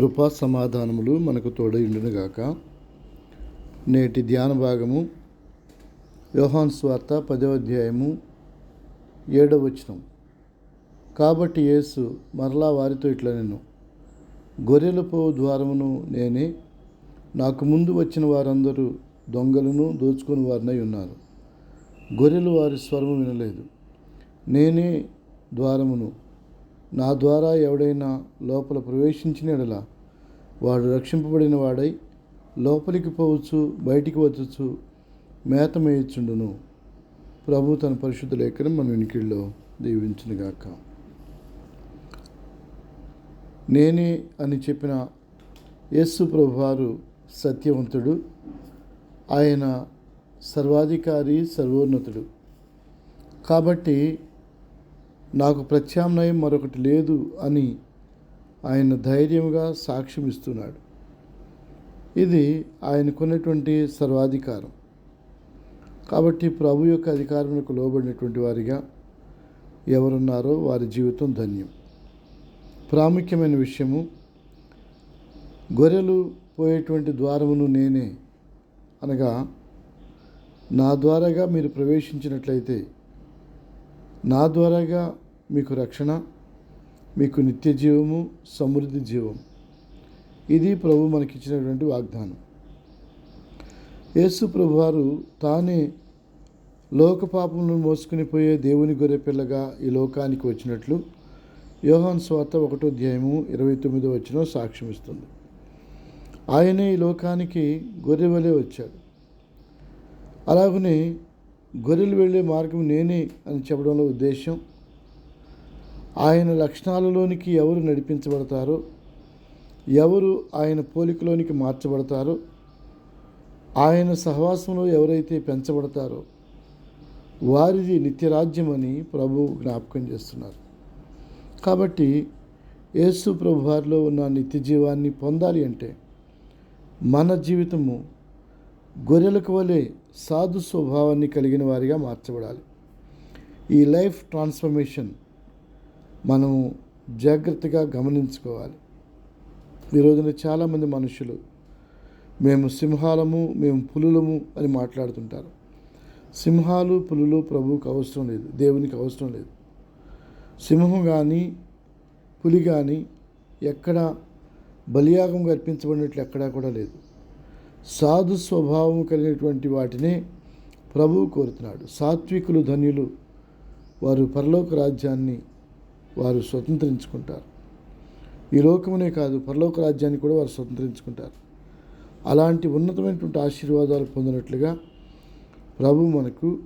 కృపా సమాధానములు మనకు తోడైండునుగాక నేటి ధ్యాన భాగము యోహాన్ స్వార్త పదవ అధ్యాయము ఏడవ వచనం. కాబట్టి యేసు మరలా వారితో ఇట్లా నేను గొర్రెల ద్వారమును నేనే నాకు ముందు వచ్చిన వారందరూ దొంగలను దోచుకుని వారినై ఉన్నారు. గొర్రెలు వారి స్వరము వినలేదు. నేనే ద్వారమును నా ద్వారా ఎవడైనా లోపల ప్రవేశించినడల వాడు రక్షింపబడిన వాడై లోపలికి పోవచ్చు బయటికి వచ్చచ్చు మేతమేయచ్చుండును ప్రభు తన పరిశుద్ధ లేఖనం మన వెనికిల్లో దీవించునుగాక. నేనే అని చెప్పిన యేసు ప్రభువారు సత్యవంతుడు ఆయన సర్వాధికారి సర్వోన్నతుడు. కాబట్టి నాకు ప్రత్యామ్నాయం మరొకటి లేదు అని ఆయన ధైర్యంగా సాక్ష్యం ఇస్తున్నాడు. ఇది ఆయనకున్నటువంటి సర్వాధికారం. కాబట్టి ప్రభు యొక్క అధికారములకు లోబడినటువంటి వారిగా ఎవరున్నారో వారి జీవితం ధన్యం. ప్రాముఖ్యమైన విషయము గొర్రెలు పోయేటువంటి ద్వారమును నేనే అనగా నా ద్వారాగా మీరు ప్రవేశించినట్లయితే నా ద్వారాగా మీకు రక్షణ మీకు నిత్య జీవము సమృద్ధి జీవం ఇది ప్రభు మనకిచ్చినటువంటి వాగ్దానం. యేసు ప్రభు వారు తానే లోక పాపములను మోసుకుని పోయే దేవుని గొర్రె పిల్లగా ఈ లోకానికి వచ్చినట్లు యోహాన్ స్వార్త ఒకటో అధ్యాయము ఇరవై తొమ్మిదో వచ్చిన సాక్ష్యం ఇస్తుంది ఆయనే ఈ లోకానికి గొర్రెవలే వచ్చాడు. అలాగనే గొర్రెలు వెళ్ళే మార్గం నేనే అని చెప్పడంలో ఉద్దేశం. ఆయన లక్షణాలలోనికి ఎవరు నడిపించబడతారో ఎవరు ఆయన పోలికలోనికి మార్చబడతారో ఆయన సహవాసంలో ఎవరైతే పెంచబడతారో వారిది నిత్యరాజ్యం అని ప్రభు జ్ఞాపకం చేస్తున్నారు. కాబట్టి యేసు ప్రభు వారిలో ఉన్న నిత్య జీవాన్ని పొందాలి అంటే మన జీవితము గొర్రెలకు వలె సాధు స్వభావాన్ని కలిగిన వారిగా మార్చబడాలి. ఈ లైఫ్ ట్రాన్స్ఫర్మేషన్ మనం జాగ్రత్తగా గమనించుకోవాలి. ఈ రోజున చాలామంది మనుషులు మేము సింహాలము మేము పులులము అని మాట్లాడుతుంటారు. సింహాలు పులులు ప్రభువుకు అవసరం లేదు దేవునికి అవసరం లేదు. సింహం కానీ పులి కానీ ఎక్కడ బలియాగం అర్పించబడినట్లు ఎక్కడా కూడా లేదు. సాధు స్వభావం కలిగినటువంటి వాటినే ప్రభువు కోరుతున్నాడు. సాత్వికులు ధన్యులు వారు పరలోక రాజ్యాన్ని వారు స్వతంత్రించుకుంటారు. ఈ లోకమునే కాదు పరలోక రాజ్యాన్ని కూడా వారు స్వతంత్రించుకుంటారు. అలాంటి ఉన్నతమైనటువంటి ఆశీర్వాదాలు పొందినట్లుగా ప్రభు మనకు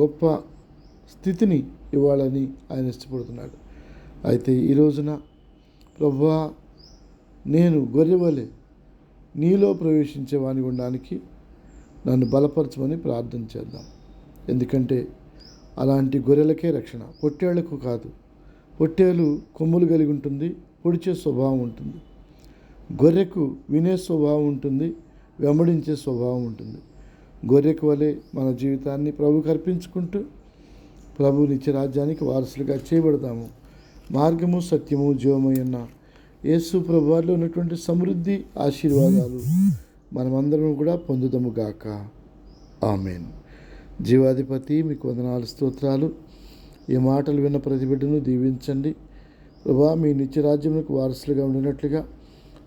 గొప్ప స్థితిని ఇవ్వాలని ఆయన ఇష్టపడుతున్నాడు. అయితే ఈ రోజున ప్రభు నేను గొర్రెవలే నీలో ప్రవేశించే వాని ఉండడానికి నన్ను బలపరచమని ప్రార్థన చేద్దాం. ఎందుకంటే అలాంటి గొర్రెలకే రక్షణ పొట్టేళ్ళకు కాదు. పొట్టేలు కొమ్ములు కలిగి ఉంటుంది పొడిచే స్వభావం ఉంటుంది. గొర్రెకు వినే స్వభావం ఉంటుంది వెంబడించే స్వభావం ఉంటుంది. గొర్రెకు వలె మన జీవితాన్ని ప్రభు కల్పించుకుంటూ ప్రభు నిత్య రాజ్యానికి వారసులుగా చేయబడతాము. మార్గము సత్యము జీవమయ్యున్న యేసు ప్రభువారిలో ఉన్నటువంటి సమృద్ధి ఆశీర్వాదాలు మనమందరం కూడా పొందుదము గాక. ఆమెన్. జీవాధిపతి మీకు వందనాలు స్తోత్రాలు. ఈ మాటలు విన్న ప్రతి బిడ్డను దీవించండి. ప్రభా మీ నిత్యరాజ్యములకు వారసులుగా ఉండినట్లుగా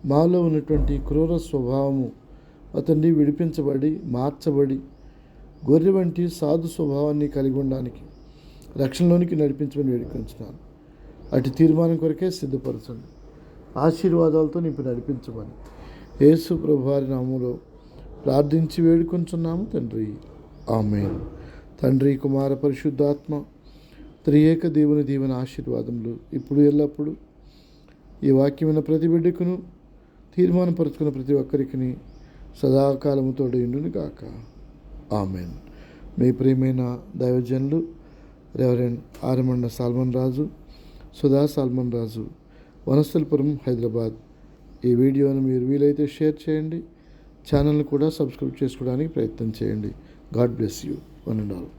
మాలో ఉన్నటువంటి క్రూర స్వభావము అతన్ని విడిపించబడి మార్చబడి గొర్రె వంటి సాధు స్వభావాన్ని కలిగి ఉండడానికి రక్షణలోనికి నడిపించమని వేడుకొంచున్నాను. అటు తీర్మానం కొరకే సిద్ధపరచండి. ఆశీర్వాదాలతో నింపి నడిపించమని యేసు ప్రభువారి నామంలో ప్రార్థించి వేడుకొంచున్నాము తండ్రి. ఆమె తండ్రి కుమార పరిశుద్ధాత్మ త్రియేక దేవుని దీవెన ఆశీర్వాదములు ఇప్పుడు ఎల్లప్పుడూ ఈ వాక్యమైన ప్రతి బిడ్డకును తీర్మానపరుచుకున్న ప్రతి ఒక్కరికి సదాకాలము ఇండుని కాక ఆమెన్. మీ ప్రియమైన దైవజనులు reverend Aramanda Solomon Raju Sudha Solomon Raju Vanasthalipuram Hyderabad. ఈ వీడియోను మీరు వీలైతే షేర్ చేయండి. ఛానల్ని కూడా సబ్స్క్రైబ్ చేసుకోవడానికి ప్రయత్నం చేయండి. God bless you. One and all.